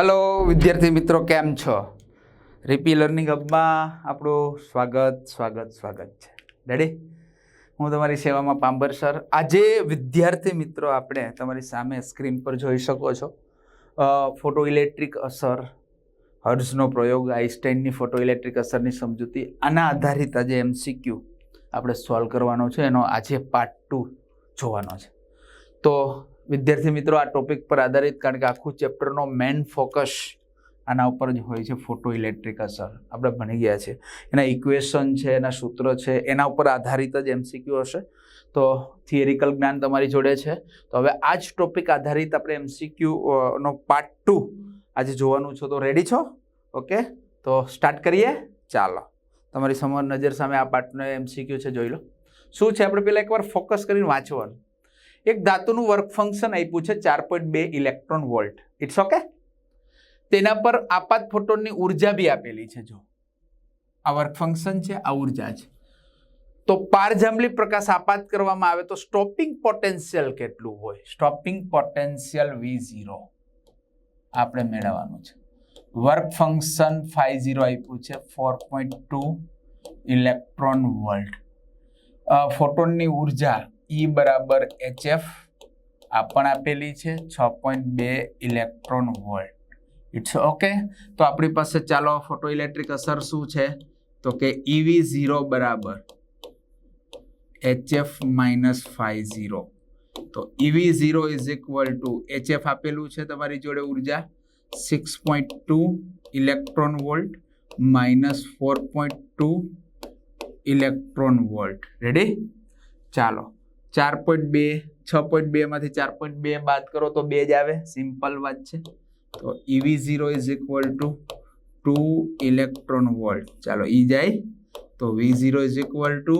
Hello વિદ્યાર્થી મિત્રો, કેમ છો? રીપી લર્નિંગ હબમાં આપણું સ્વાગત સ્વાગત સ્વાગત છે. ડેડી હું તમારી સેવામાં પાંબર સર. આજે વિદ્યાર્થી મિત્રો, આપણે તમારી સામે સ્ક્રીન પર જોઈ શકો છો. ફોટો ઇલેક્ટ્રિક અસર હર્ઝનો પ્રયોગ આઈસ્ટાઈનની ફોટો ઇલેક્ટ્રિક અસરની સમજૂતી, આના આધારિત આજે એમસીક્યુ આપણે સોલ્વ કરવાનો છે. એનો આજે પાર્ટ ટુ જોવાનો છે. તો વિદ્યાર્થી મિત્રો, આ ટોપિક પર આધારિત કારણ કે આખું ચેપ્ટરનો મેઇન ફોકસ આના ઉપર જ હોય છે ફોટો ઇલેક્ટ્રિક અસર આપણે ભણી ગયા છે. એના ઇક્વેશન છે, એના સૂત્ર છે, એના ઉપર આધારિત જ એમસીક્યુ હશે. તો થિયરિકલ જ્ઞાન તમારી જોડે છે. તો હવે આ જ ટોપિક આધારિત આપણે એમસીક્યુ નો પાર્ટ ટુ આજે જોવાનું છો. તો રેડી છો? ઓકે? તો સ્ટાર્ટ કરીએ? ચાલો. તમારી સમર નજર સામે આ પાર્ટનો એમસીક્યુ છે, જોઈ લો. શું છે? આપણે પહેલાં એકવાર ફોકસ કરીને વાંચવાનું. એક ધાતુનું વર્ક ફંક્શન આપ્યું છે ચાર પોઈન્ટ બે ઇલેક્ટ્રોન વોલ્ટ ઇટ્સ ઓકે તેના પર આપાત ફોટોનની ઊર્જા બી આપેલી છે, જો. આ વર્ક ફંક્શન છે, આ ઊર્જા છે. તો પારજાંબલી પ્રકાશ આપાત કરવામાં આવે તો સ્ટોપિંગ પોટેન્શિયલ કેટલું હોય? સ્ટોપિંગ પોટેન્શિયલ વી ઝીરો આપણે મેળવવાનું છે. વર્ક ફંક્શન ફાઈવ ઝીરો આપ્યું છે four point two electron volt ફોટોનની ઊર્જા ઈ બરાબર એચએફ આ પણ આપેલી છે, છ પોઈન્ટ બે ઇલેક્ટ્રોન વોલ્ટ ઇટ્સ ઓકે તો આપણી પાસે ચાલો ફોટો ઇલેક્ટ્રિક અસર શું છે? તો કે ઈવી ઝીરો બરાબર એચએફ માઇનસ ફાઈવ ઝીરો તો EV zero is equal to HF આપેલું છે તમારી જોડે ઊર્જા six point two electron volt minus four point two electron volt ready ચાલો. ચાર પોઈન્ટ બે, છ પોઈન્ટ બેમાંથી ચાર પોઈન્ટ બે બાદ કરો તો બે જ આવે. સિમ્પલ વાત છે. તો EV zero is equal to two electron volt ચાલો ઈ જાય. તો V zero is equal to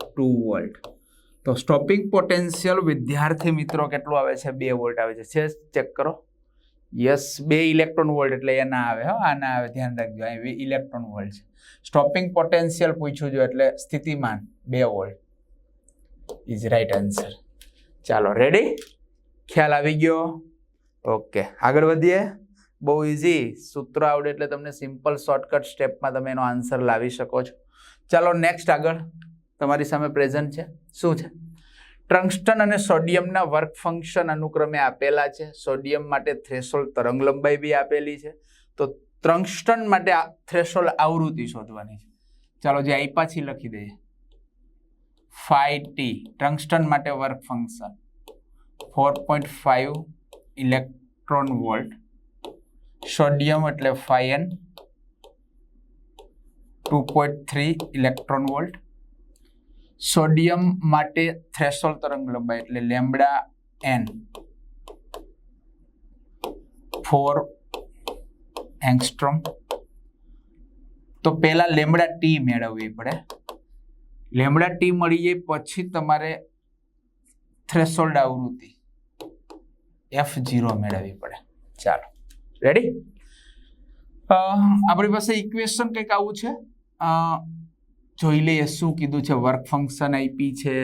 two volt તો સ્ટોપિંગ પોટેન્શિયલ વિદ્યાર્થી મિત્રો કેટલું આવે છે? બે વોલ્ટ આવે છે. છે ચેક કરો. યસ બે ઇલેક્ટ્રોન વોલ્ટ એટલે એ ના આવે, હો. આ ના આવે. ધ્યાન રાખજો. અહીં ઇલેક્ટ્રોન વોલ્ટ છે. સ્ટોપિંગ પોટેન્શિયલ પૂછ્યું જો એટલે સ્થિતિમાન બે વોલ્ટ ઇઝ રાઈટ આન્સર ચાલો રેડી ખ્યાલ આવી ગયો? ઓકે આગળ વધીએ. બહુ ઇઝી સૂત્ર આવડે એટલે તમને સિમ્પલ શોર્ટકટ સ્ટેપમાં તમે એનો આન્સર લાવી શકો છો. ચાલો નેક્સ્ટ આગળ. તમારી સામે પ્રેઝન્ટ છે. શું છે? ટ્રંગસ્ટન અને સોડિયમના વર્ક ફંક્શન અનુક્રમે આપેલા છે. સોડિયમ માટે થ્રેશોલ તરંગ લંબાઈ બી આપેલી છે. તો ટ્રંગસ્ટન માટે થ્રેશોલ આવૃત્તિ શોધવાની છે. ચાલો, જે આઈ પાછી લખી દઈએ. ફાઈ ટી, ટંગસ્ટન માટે work function. Four point five electron volt. Sodium એટલે phi N. Two point three electron volt. Sodium માટે થ્રેશોલ તરંગ લંબાઈ એટલે લેમડા એન. Four angstrom. તો પહેલાં લેમડા ટી મેળવવી પડે. લેમડા ટી મળી જાય પછી તમારે થ્રેશોલ્ડ આવૃત્તિ એફ ઝીરો મેળવવી પડે. ચાલો. રેડી આપણી પાસે ઇક્વેશન કંઈક આવું છે. જોઈ લઈએ શું કીધું છે. વર્ક ફંક્શન આપી છે.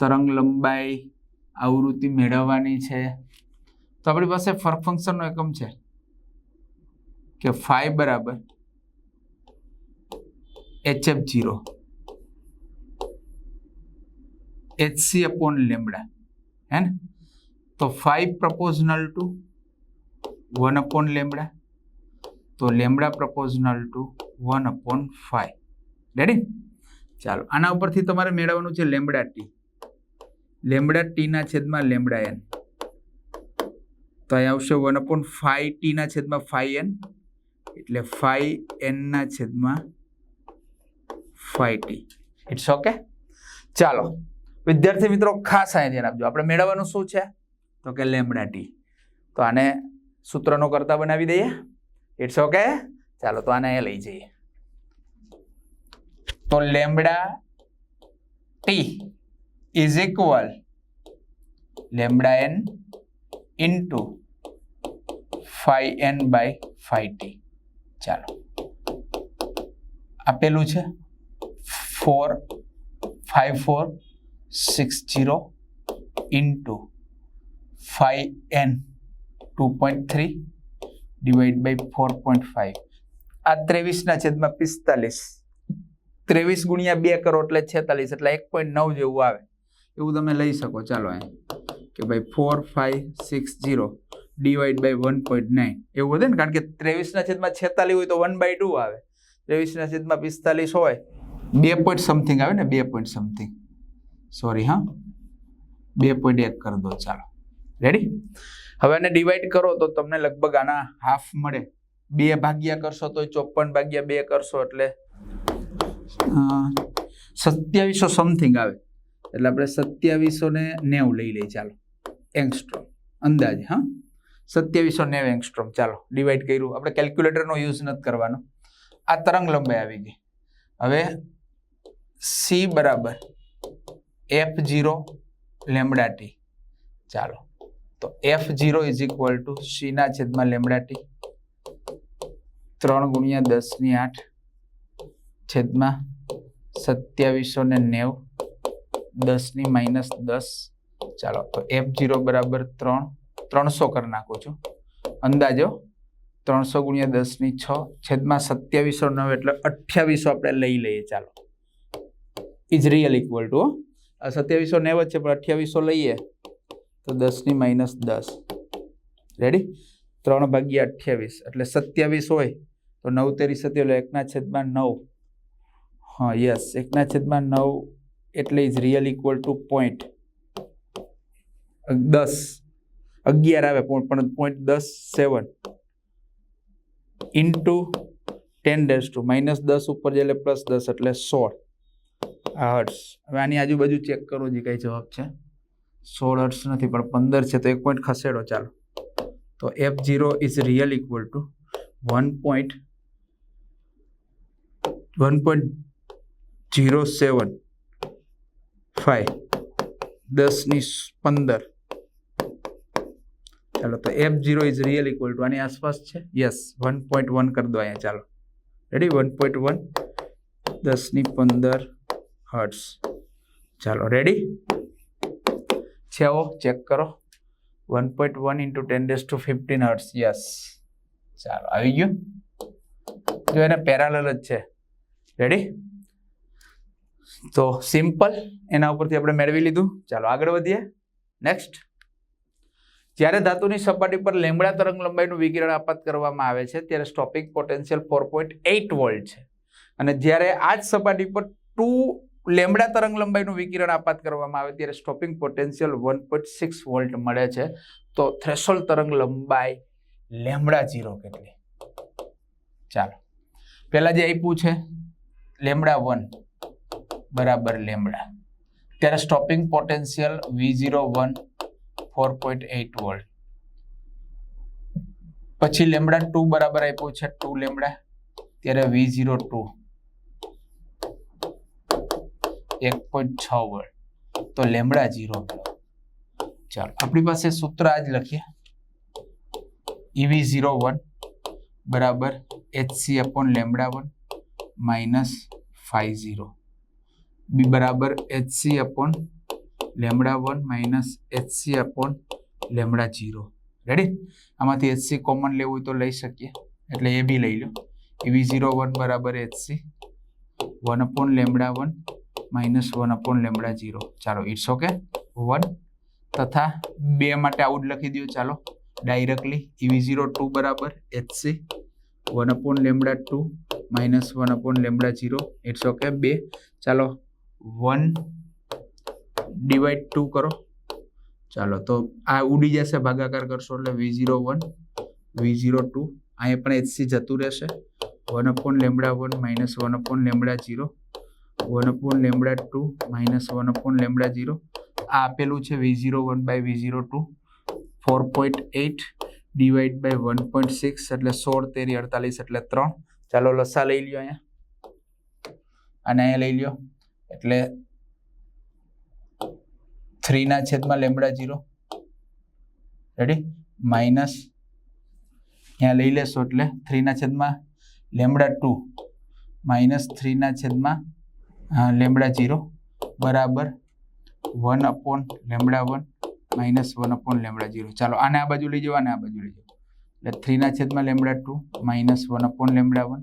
તરંગ લંબાઈ, આવૃત્તિ મેળવવાની છે. તો આપણી પાસે ફર્ક ફંક્શનનો એકમ છે. કે ફાઈ બરાબર. HF zero HC upon lambda હે ને તો five proportional to one upon lambda તો lambda proportional to one upon five ready ચાલો, આના ઉપરથી તમારે મેળવવાનું છે લેમડા ટી લેમડા ટીના છેદમાં લેમડા એન તો અહીં આવશે વન અપોન ફાઈવ ટીના છેદમાં ફાઈવ એન એટલે ફાઈવ એનના છેદમાં ફાઈવ ટી ઇટ્સ ઓકે ચાલો, વિદ્યાર્થી મિત્રો, ખાસ અહીંયા ધ્યાન આપજો આપણે મેળવવાનું શું છે? તો કે લેમડા ટી. તો આને સૂત્રનો કરતા બનાવી દઈએ. ઇટ્સ ઓકે ચાલો, તો આને લઈ જઈએ. તો lambda T is equal lambda N into phi N by phi T ચાલો. આપેલું છે? Four five four six zero into five N two point three divide by four point five આ ત્રેવીસના છેદમાં પિસ્તાલીસ. ત્રેવીસ ગુણ્યા બે કરો એટલે છેતાલીસ, એટલે એક પોઈન્ટ નવ જેવું આવે. એવું તમે લઈ શકો. ચાલો અહીં. કે ભાઈ four five six zero divide by one point nine એવું વધે ને? કારણ કે ત્રેવીસના છેદમાં છેતાલીસ હોય તો વન બાય ટુ આવે. ત્રેવીસના છેદમાં પિસ્તાલીસ હોય બે પોઈન્ટ સમથિંગ આવે ને, બે પોઈન્ટ સમથિંગ સોરી હા. બે પોઈન્ટ એક કરી દો, ચાલો. રેડી હવે આને ડિવાઈડ કરો તો તમને લગભગ આના હાફ મળે. બે ભાગ્યા કરશો તો ચોપન ભાગ્યા બે કરશો એટલે સત્યાવીસો સમથિંગ આવે. એટલે આપણે સત્યાવીસો ને નેવું લઈ લઈએ, ચાલો. એંગસ્ટ્રોમ અંદાજે, હા. સત્યાવીસો નેવ એંગસ્ટ્રોમ ચાલો. ડિવાઈડ કર્યું. આપણે કેલ્ક્યુલેટરનો યુઝ નથી કરવાનો. આ તરંગ લંબાઈ આવી ગઈ. હવે સી બરાબર એફ જીરો લેમડા ટી. ચાલો. તો F zero is equal to સીના છેદમાં લેમડા ટી. ત્રણ ગુણ્યા દસની આઠ છેદમાં સત્યાવીસો ને નેવ દસની માઇનસ દસ. ચાલો, તો એફ જીરો બરાબર ત્રણ, ત્રણસો કરી નાખું છું. અંદાજો ત્રણસો ગુણ્યા દસની છ છેદમાં સત્યાવીસો નવ એટલે અઠ્યાવીસો આપણે લઈ લઈએ. ચાલો. ઇઝ રિયલ ઇક્વલ ટુ આ સત્યાવીસો નેવ છે, પણ અઠ્યાવીસો લઈએ તો દસની માઇનસ દસ. રેડી ત્રણ ભાગ્યા અઠ્યાવીસ, એટલે સત્યાવીસ હોય તો નવ તેરી એટલે એકના છેદમાં નવ. હા યસ એકના છેદમાં નવ એટલે is real equal to point દસ. અગિયાર આવે, પણ પોઈન્ટ દસ seven into ten days to minus દસ ઉપર જાય એટલે પ્લસ દસ, એટલે સોળ. આ હર્ટ્સ હવે આની આજુબાજુ ચેક કરો જે કઈ જવાબ છે. સોળ હર્ટ્સ નથી, પણ પંદર છે, તો એક પોઈન્ટ ખસેડો, ચાલો. તો F zero is real equal to one point one point zero seven five દસની પંદર. ચાલો, તો F zero is real equal to આની આસપાસ છે? યસ વન પોઈન્ટ વન કરી દો અહીંયા, ચાલો. રેડી વન પોઈન્ટ વન દસની પંદર હર્ટ્સ ચાલો રેડી છે ઓ ચેક કરો. One point one into ten days to fifteen hertz yes ચાલો, આવી ગયું. જો એને પેરાલલ જ છે. રેડી તો સિમ્પલ એના ઉપરથી આપણે મેળવી લીધું. ચાલો, આગળ વધીએ. નેક્સ્ટ જ્યારે ધાતુની સપાટી પર લેમડા તરંગ લંબાઈનું વિકિરણ આપાત કરવામાં આવે છે, ત્યારે stopping potential four point eight volt છે. અને જ્યારે આ જ સપાટી પર ટુ લેમડા તરંગ લંબાઈનું વિકિરણ આપાત કરવામાં આવે ત્યારે stopping potential one point six volt મળે છે. તો થ્રેશોલ તરંગ લંબાઈ લેમડા જીરો કેટલી? ચાલો. પહેલાં જે આપ્યું છે, લેમડા વન બરાબર લેમડા. ત્યારે stopping potential V zero one four point eight volt પછી લેમડા ટુ બરાબર આપ્યું છે ટુ લેમડા. ત્યારે વી ઝીરો ટુ એક પોઈન્ટ છ વોલ્ટ તો લેમડા ઝીરો ચાલો આપણી પાસે સૂત્ર આજ લખીએ ઈવી ઝીરો વન બરાબર HC upon lambda one minus phi zero B બરાબર HC upon lambda one minus HC upon lambda zero ready આમાંથી એચસી કોમન લેવું હોય તો લઈ શકીએ એટલે એ બી લઈ લો એવી ઝીરો વન બરાબર HC one upon lambda one minus one upon lambda zero ચાલો ઇટ્સ ઓકે વન તથા બે માટે આઉટ લખી દો ચાલો ડાયરેક્ટલી ઇવી ઝીરો ટુ બરાબર HC one upon lambda two minus one upon lambda zero it's okay બે. ચાલો વન ડિવાઈડ ટુ કરો. ચાલો, તો આ ઉડી જશે, ભાગાકાર કરશો એટલે V zero one V zero two અહીંયા પણ એચસી જતું રહેશે. One upon lambda one minus one upon lambda zero one upon lambda two, minus one upon lambda zero. આ આપેલું છે V zero one by V zero two. Four point eight divide by one point six એટલે સોળ તેરી અડતાલીસ એટલે ત્રણ. ચાલો લસા લઈ લ્યો અહીંયા. અને અહીંયા લઈ લ્યો. એટલે થ્રીના છેદમાં લેમડા ઝીરો. રેડી માઇનસ અહીંયા લઈ લેશો એટલે થ્રીના છેદમાં લેમડા ટુ. માઇનસ થ્રીના છેદમાં લેમડા જીરો બરાબર one upon lambda one minus one upon lambda zero. ચાલો, આને આ બાજુ લઈ જાઓ, આને આ બાજુ લઈ જાઓ. એટલે થ્રીના છેદમાં lambda two minus one upon lambda one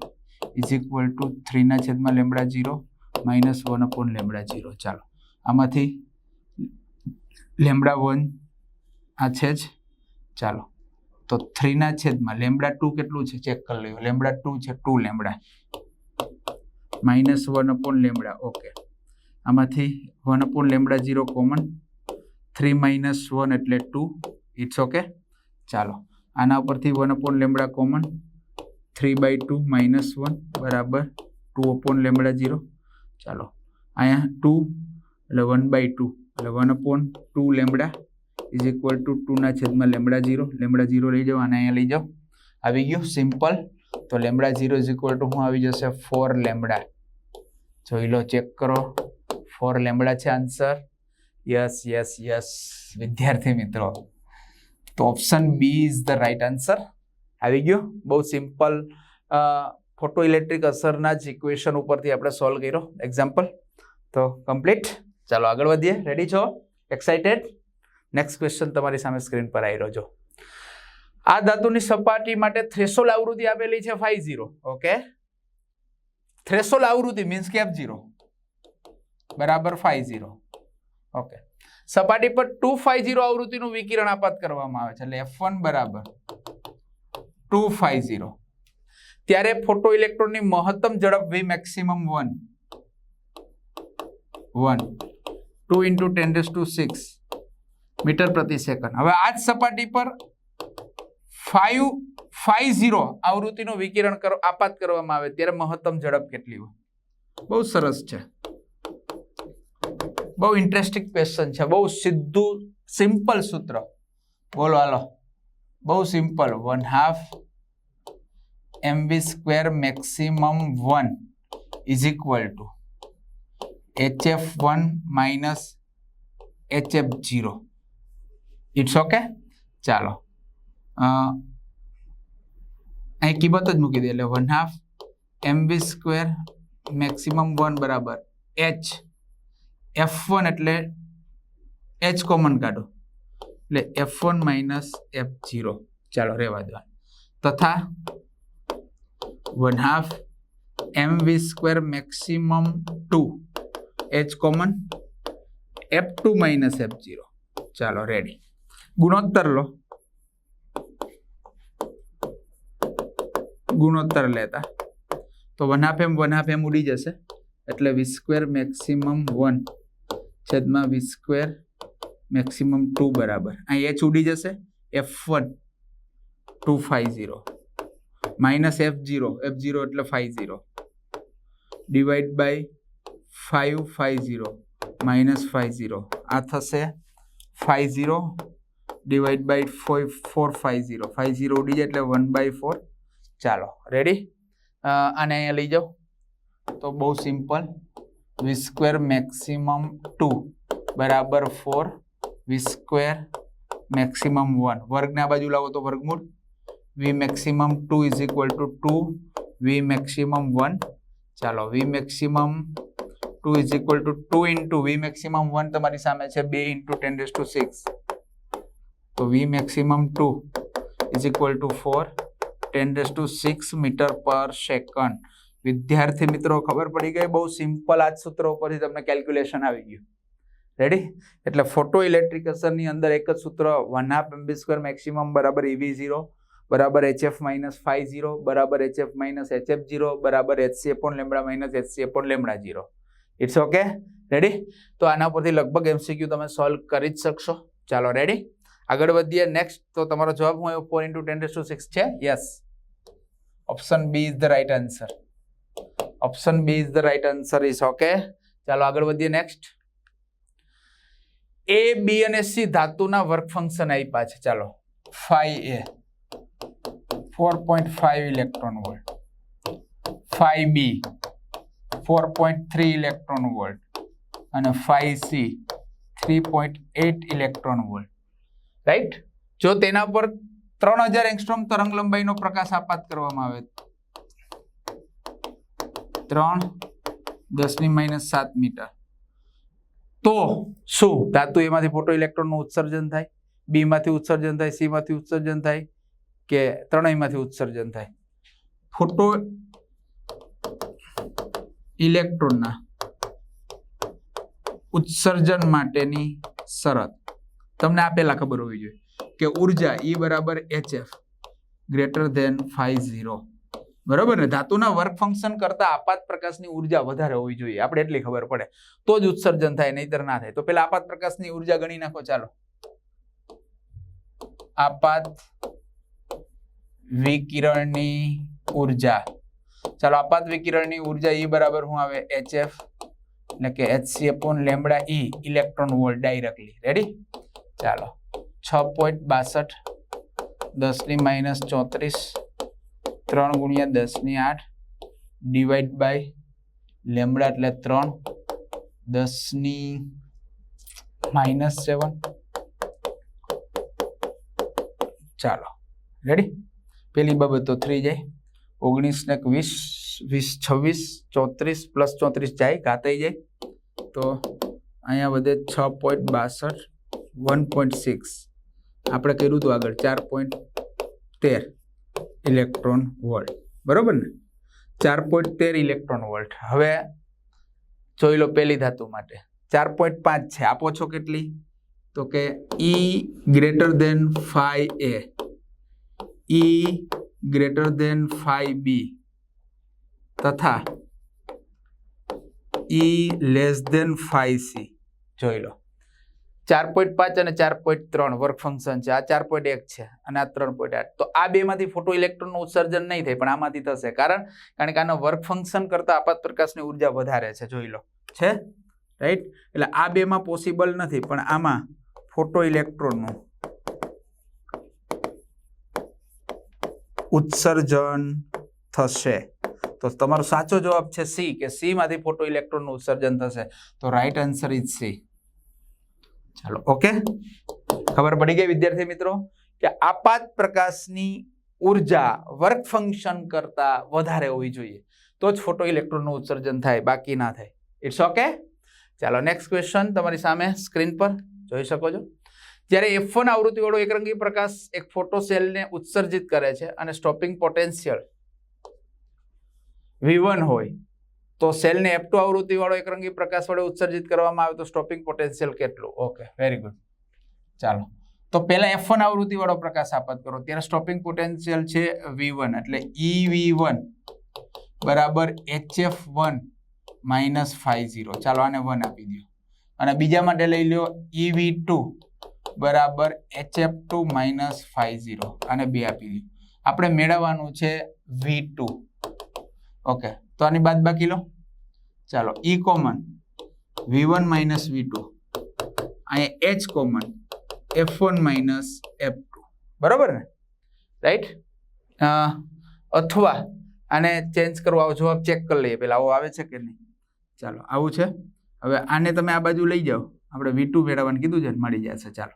is equal to થ્રીના છેદમાં lambda zero minus one upon lambda zero. ચાલો, આમાંથી લેમડા વન આ છે જ. ચાલો, તો થ્રીના છેદમાં લેમડા ટુ કેટલું છે? ચેક કરી લ્યો. લેમડા ટુ છે two lambda minus one upon lambda okay આમાંથી one upon lambda zero common three minus one એટલે ટુ ઇટ્સ ઓકે ચાલો, આના ઉપરથી one upon lambda common three by two minus one બરાબર ટુ અપોન લેમડા જીરો ચાલો, અહીંયા two એટલે one by two એટલે one upon two lambda is equal to ટુના છેદમાં લેમડા જીરો લેમડા જીરો લઈ જાઓ અને અહીંયા લઈ જાઓ. આવી ગયું સિમ્પલ તો lambda zero is equal to શું આવી જશે? ફોર લેમડા જોઈ લો ચેક કરો. ફોર લેમડા છે આન્સર યસ યસ યસ વિદ્યાર્થી મિત્રો, તો option B is the right answer આવી ગયો? બહુ સિમ્પલ ફોટો ઇલેક્ટ્રિક અસરના જ ઇક્વેશન ઉપરથી આપણે સોલ્વ કર્યો. એક્ઝામ્પલ તો કમ્પ્લીટ ચાલો આગળ વધીએ. રેડી છો? એક્સાઇટેડ નેક્સ્ટ ક્વેશ્ચન તમારી સામે સ્ક્રીન પર આવી રહ્યો આ ધાતુની સપાટી માટે થ્રેશોલ આવૃત્તિ આપેલી છે ફાઈવ ઝીરો ઓકે થ્રેશોલ આવૃત્તિ મીન્સ કે ઝીરો બરાબર ફાઈવ ઝીરો ઓકે સપાટી પર ટુ ફાઈવ ઝીરો આવૃત્તિનું વિકિરણ આપાત કરવામાં આવે છે. એટલે એફ વન બરાબર ટુ ફાઈવ ઝીરો ત્યારે ફોટો ઇલેક્ટ્રોનની મહત્તમ ઝડપ V maximum one one two into ten to six metre પ્રતિ સેકન્ડ. હવે આ જ સપાટી પર ફાઈવ ફાઈવ ઝીરો આવૃત્તિનું વિકિરણ કરો, આપાત કરવામાં આવે ત્યારે મહત્તમ ઝડપ કેટલી હોય? બહુ સરસ છે. બહુ ઇન્ટરેસ્ટિંગ ક્વેશ્ચન છે. બહુ સીધું સિમ્પલ સૂત્ર. બોલો, હાલો. બહુ simple one half M square maximum one is equal to H F one minus H F zero it's okay ચાલો. અહીં કિંમત જ મૂકી દે એટલે one half M V square maximum one બરાબર એચ એફ વન એટલે એચ કોમન કાઢો એટલે F one minus F zero ચાલો રહેવા દો તથા one half M V square maximum two H common F two minus F zero ચાલો ready ગુણોત્તર લો ગુણોત્તર લેતા. તો one half M one half M ઉડી જશે. એટલે વી સ્ક્વેર મેક્સિમમ વન છેદમાં વી સ્ક્વેર મેક્સિમમ ટુ બરાબર. અહીં એચ ઉડી જશે. F one two five zero minus F zero F zero એટલે five zero divide by five five zero minus five zero આ થશે five zero divide by four four five zero five zero ઉડી જાય એટલે one by four ચાલો ready આને અહીંયા લઈ જાઓ. તો બહુ simple V square maximum two બરાબર four V square maximum one વર્ગના બાજુ લાવો તો વર્ગમૂળ. V maximum two is equal to two V maximum one ચાલો V maximum two is equal to two into V maximum one તમારી સામે છે બે into ten days to six તો V maximum two is equal to four ten days to six metre per second વિદ્યાર્થી મિત્રો, ખબર પડી ગઈ? બહુ સિમ્પલ આ જ સૂત્ર ઉપરથી તમને કેલ્ક્યુલેશન આવી ગયું. રેડી એટલે ફોટો ઇલેક્ટ્રિક અસરની અંદર એક જ સૂત્ર one half MB square maximum બરાબર ઈવી ઝીરો બરાબર એચએફ માઇનસ ફાઈવ ઝીરો બરાબર એચએફ માઇનસ એચએફ ઝીરો બરાબર HC upon lambda minus HC upon lambda zero it's okay ready તો આના પરથી લગભગ એમસીક્યુ તમે સોલ્વ કરી જ શકશો. ચાલો રેડી આગળ વધીએ. નેક્સ્ટ તો તમારો જવાબ હું four into ten to six છે? Yes option B is the right answer option B is the right answer is okay ચાલો આગળ વધીએ નેક્સ્ટ એ બી અને સી ધાતુના વર્ક ફંક્શન આપ્યા છે. ચાલો. Phi A four point five electron volt phi B four point three electron volt અને phi C three point eight electron volt right જો તેના પર ત્રણ હજાર એંગસ્ટ્રોમ તરંગ લંબાઈનો પ્રકાશ આપાત કરવામાં આવે. ત્રણ દસની માઇનસ સાત મીટર. તો શું? ધાતુ એમાંથી ફોટો ઇલેક્ટ્રોનનું ઉત્સર્જન થાય બી માંથી ઉત્સર્જન થાય સી માંથી ઉત્સર્જન થાય કે ત્રણેયમાંથી ઉત્સર્જન થાય? ફોટો ઇલેક્ટ્રોનના ઉત્સર્જન માટેની શરત. તમને આ પહેલા ખબર હોવી જોઈએ. કે ઊર્જા ઈ બરાબર HF greater than phi zero બરાબર ને? ધાતુના વર્ક ફંક્શન કરતા આપાત પ્રકાશની ઊર્જા વધારે હોવી જોઈએ. આપણે એટલી ખબર પડે. તો જ ઉત્સર્જન થાય, નહીતર ના થાય. તો પેલા આપાત પ્રકાશની ઊર્જા ગણી નાખો. ચાલો. આપાત વિકિરણની ઊર્જા. ચાલો, આપાત વિકિરણની ઊર્જા ઈ બરાબર શું આવે? એચએફ એટલે કે HC upon lambda E electron volt directly ready ચાલો. છ પોઈન્ટ બાસઠ, દસની માઇનસ ચોત્રીસ, ત્રણ ગુણ્યા દસની આઠ ડિવાઈડ બાય લેમડા એટલે ત્રણ, દસની માઇનસ સેવન. ચાલો, રેડી? પેલી બાબતો થ્રી જાય. ઓગણીસ ને વીસ વીસ છવ્વીસ, ચોત્રીસ પ્લસ ચોત્રીસ જાય, ઘાતાઈ જાય. તો અહીંયા વધે છ પોઈન્ટ બાસઠ, વન પોઈન્ટ સિક્સ. આપણે કર્યું હતું આગળ ચાર પોઈન્ટ તેર ઇલેક્ટ્રોન વોલ્ટ બરાબર ને? ચાર પોઈન્ટ તેર ઇલેક્ટ્રોન વોલ્ટ હવે જોઈ લો પહેલી ધાતુ માટે. ચાર પોઈન્ટ પાંચ છે. આપો છો કેટલી? તો કે E greater than phi A E greater than phi B તથા E less than phi C જોઈ લો. ચાર પોઈન્ટ પાંચ અને ચાર પોઈન્ટ ત્રણ વર્ક ફંક્શન છે. આ ચાર પોઈન્ટ એક છે અને આ ત્રણ પોઈન્ટ આઠ. તો આ બેમાંથી ફોટો ઇલેક્ટ્રોનનું ઉત્સર્જન નહીં થાય, પણ આમાંથી થશે. કારણ કારણ કે આનો વર્ક ફંક્શન કરતાં આપાત પ્રકાશની ઊર્જા વધારે છે, જોઈ લો. છે? રાઈટ એટલે આ બેમાં પોસિબલ નથી, પણ આમાં ફોટો ઇલેક્ટ્રોનનું ઉત્સર્જન થશે. તો તમારો સાચો જવાબ છે સી, કે સીમાંથી ફોટો ઇલેક્ટ્રોનનું ઉત્સર્જન થશે. તો રાઈટ આન્સર ઇઝ સી ચાલો ઓકે ખબર પડી ગઈ વિદ્યાર્થી મિત્રો કે આપાત પ્રકાશની ઊર્જા વર્ક ફંક્શન કરતા વધારે હોવી જોઈએ. તો જ ફોટો ઇલેક્ટ્રોનનું ઉત્સર્જન થાય, બાકી ના થાય. ઇટ્સ ઓકે ચાલો નેક્સ્ટ ક્વેશ્ચન તમારી સામે સ્ક્રીન પર. જોઈ શકો છો? જ્યારે એફ વન આવૃત્તિવાળો એકરંગી પ્રકાશ એક ફોટો સેલને ઉત્સર્જિત કરે છે અને સ્ટોપિંગ પોટેન્શિયલ વી હોય તો સેલને એફ ટુ આવૃત્તિવાળો એકરંગી પ્રકાશ વડે ઉત્સર્જિત કરવામાં આવે તો સ્ટોપિંગ પોટેન્શિયલ કેટલું? ઓકે વેરી ગુડ ચાલો. તો પહેલા એફ વન આવૃત્તિવાળો પ્રકાશ આપાત કરો. ત્યારે સ્ટોપિંગ પોટેન્શિયલ છે વી વન એટલે ઈ વી વન બરાબર H F one minus phi zero ચાલો આને વન આપી દો. અને બીજા માટે લઈ લો ઈ વી ટુ બરાબર H F two minus phi zero આને બે આપી દો. આપણે મેળવવાનું છે વી ટુ ઓકે તો આની બાદ બાકી લો. ચાલો E common V one minus V two અહીંયા H common F one minus F two બરાબર ને? રાઈટ અથવા આને ચેન્જ કરવા, આવો જવાબ ચેક કરી લઈએ. પેલા આવો આવે છે કે નહીં? ચાલો, આવું છે. હવે આને તમે આ બાજુ લઈ જાઓ. આપણે વી ટુ મેળવવાનું કીધું છે મળી જશે. ચાલો.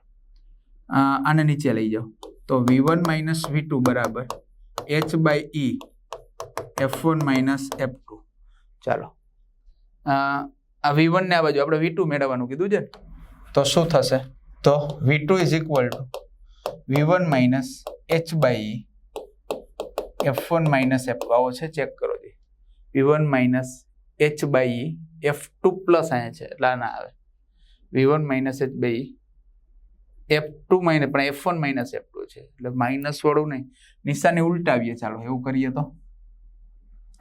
આને નીચે લઈ જાઓ. તો V one minus V two બરાબર H by E F one minus F two ચાલો. આ વી વન ને આ બાજુ આપણે વી ટુ મેળવવાનું કીધું છે? તો શું થશે? તો V two is equal to V one minus H by F one minus F two આવો છે ચેક કરો જી. V one minus H by F two plus અહીંયા છે એટલે આ ના આવે. V one minus H by F two minus પણ F one minus F two છે એટલે માઇનસ વાળું નહીં. નિશાને ઉલટાવીએ ચાલો એવું કરીએ તો.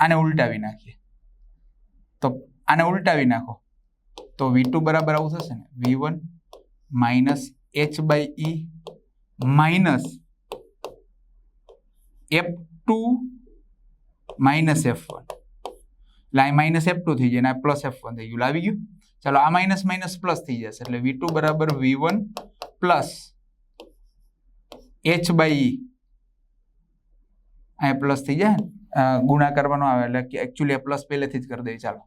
આને ઉલટાવી નાખીએ. તો આને ઉલટાવી નાખો. તો વી ટુ બરાબર આવું થશે ને? V one minus H by E minus F two minus F one. એટલે આ માઇનસ એફ ટુ થઈ જાય અને આ પ્લસ એફ વન થઈ ગયું. એટલે આવી ગયું? ચાલો આ માઇનસ માઇનસ પ્લસ થઈ જશે. એટલે વી ટુ બરાબર V one plus H by E. અહીંયા પ્લસ થઈ જાય ને? ગુણા કરવાનો આવે એટલે એકચ્યુઅલી પ્લસ પહેલેથી જ કરી દઈએ ચાલો.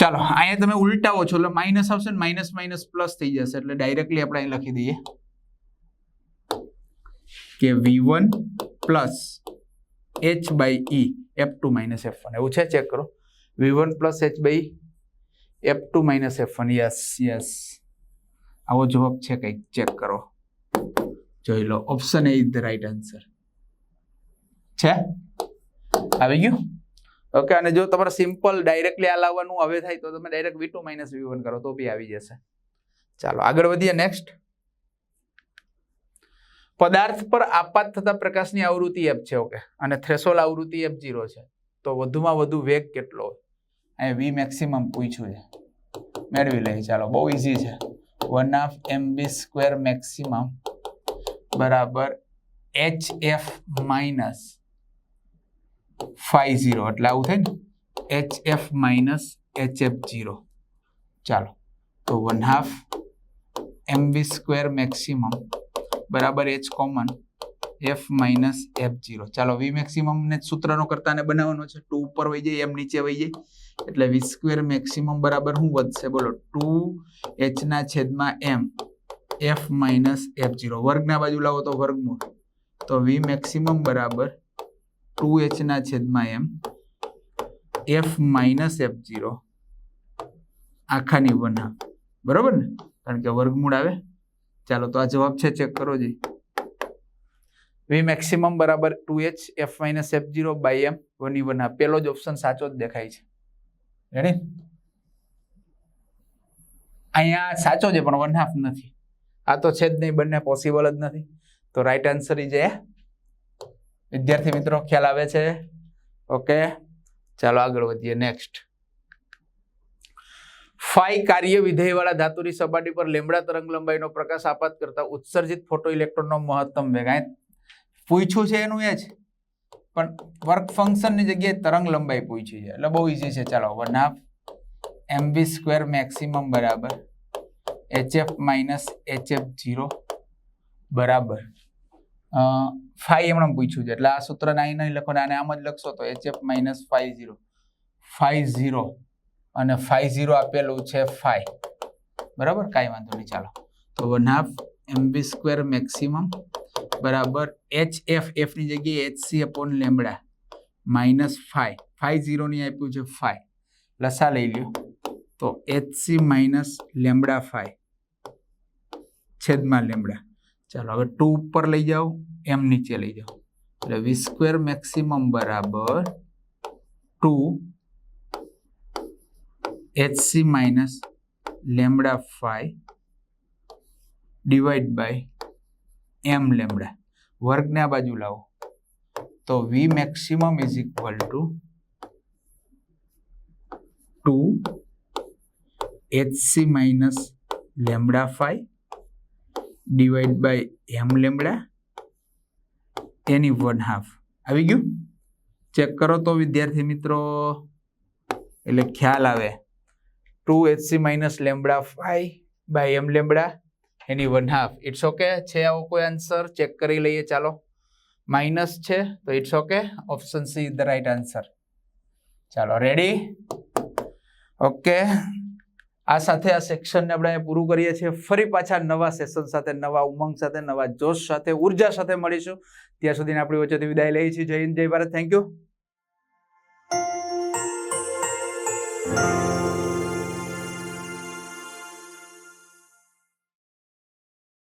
ચાલો, અહીંયા તમે ઉલટાવો છો, એટલે માઇનસ આવશે ને માઇનસ માઇનસ પ્લસ થઈ જશે, એટલે ડાયરેક્ટલી આપણે અહીં લખી દઈએ. કે V one plus H by E F two minus F one એવું છે? ચેક કરો. V one plus H by F two minus F one yes yes આવો જવાબ છે કંઈક. ચેક કરો. જોઈ લો. Option A is the right answer છે? આવી ગયું? ઓકે અને જો તમારે સિમ્પલ ડાયરેક્ટલી આ લાવવાનું હવે થાય તો તમે direct V two minus V one કરો તો બી આવી જશે. ચાલો, આગળ વધીએ નેક્સ્ટ પદાર્થ પર આપાત થતા પ્રકાશની આવૃત્તિ એફ છે ઓકે અને થ્રેશોલ આવૃત્તિ એફ ઝીરો છે. તો વધુમાં વધુ વેગ કેટલો અહીંયા અહીં વી મેક્સિમમ પૂછ્યું છે. મેળવી લઈએ, ચાલો, બહુ ઇઝી છે. One half M V square maximum બરાબર H F minus phi zero, એટલે આવું થાય ને? H F minus H F zero ચાલો, તો one half M V square maximum બરાબર H common F minus F zero ચાલો વી મેક્સિમમ ને સૂત્રનો કરતાને બનાવવાનો છે. ટુ ઉપર વહી જાય એમ નીચે વહી જાય. એટલે વી સ્ક્વેર મેક્સિમમ બરાબર શું વધશે? બોલો ટુ એચના છેદમાં M F minus F zero વર્ગના બાજુ લાવો તો વર્ગમૂળ. તો વી મેક્સિમમ બરાબર ટુ એચના છેદમાં M. F minus F zero આખાની one half. બરોબર ને? કારણ કે વર્ગમૂળ આવે. ચાલો તો આ જવાબ છે ચેક કરો જી. વી મેક્સિમમ બરાબર two H F minus F zero by M one one half. પેલો જ ઓપ્શન સાચો જ દેખાય છે. રેડી અહીંયા સાચો છે, પણ વન હાફ નથી. આ તો છે જ નહીં, બંને પોસિબલ જ નથી. તો રાઈટ આન્સર ઇઝ એ વિદ્યાર્થી મિત્રો, ખ્યાલ આવે છે? ઓકે ચાલો આગળ વધીએ. નેક્સ્ટ ફાઈ કાર્ય વિધેયવાળા ધાતુની સપાટી પર લેમડા તરંગ લંબાઈનો પ્રકાશ આપાત કરતા ઉત્સર્જિત ફોટો ઇલેક્ટ્રોનનો મહત્તમ વેગ. અહીં પૂછ્યું છે એનું એ જ, પણ વર્ક ફંક્શનની જગ્યાએ તરંગ લંબાઈ પૂછી છે. એટલે બહુ ઇઝી છે. ચાલો one half m v square maximum બરાબર h f minus h f zero બરાબર. ફાઈ એમણે પૂછ્યું છે. એટલે આ સૂત્રને અહીં નહીં લખો આને આમ જ લખશો તો h f minus phi zero phi zero અને ફાઈ ઝીરો આપેલું છે ફાઈ. બરાબર? કાંઈ વાંધો નહીં ચાલો. તો one half m v square maximum બરાબર એચ એફ એફની જગ્યાએ h c upon lambda minus phi phi ઝીરોની આપ્યું છે ફાઈ લસા લઈ લ્યો. તો h c minus lambda phi છેદમાં લેમડા ચાલો હવે ટુ ઉપર લઈ જાઓ એમ નીચે લઈ જાઓ એટલે વી સ્ક્વેર મેક્સિમમ બરાબર two h c minus lambda phi divide by m lambda વર્ગને આ બાજુ લાવો। તો v maximum is equal to two h c minus lambda phi divide by m lambda any one half આવી ગયું? Check કરો તો વિદ્યાર્થી મિત્રો. એટલે ખ્યાલ આવે. Two h c minus lambda phi by m lambda any one half it's okay છે આવો કોઈ આન્સર ચેક કરી લઈએ, ચાલો. માઇનસ છે, તો it's okay option c the right answer ચાલો રેડી ઓકે આ સાથે આ સેક્શનને આપણે પૂરું કરીએ છીએ. ફરી પાછા નવા સેશન સાથે, નવા ઉમંગ સાથે, નવા જોશ સાથે, ઊર્જા સાથે મળીશું. ત્યાં સુધીને આપણી વચ્ચેથી વિદાય લઈએ છીએ. જય હિન્દ, જય ભારત. Thank you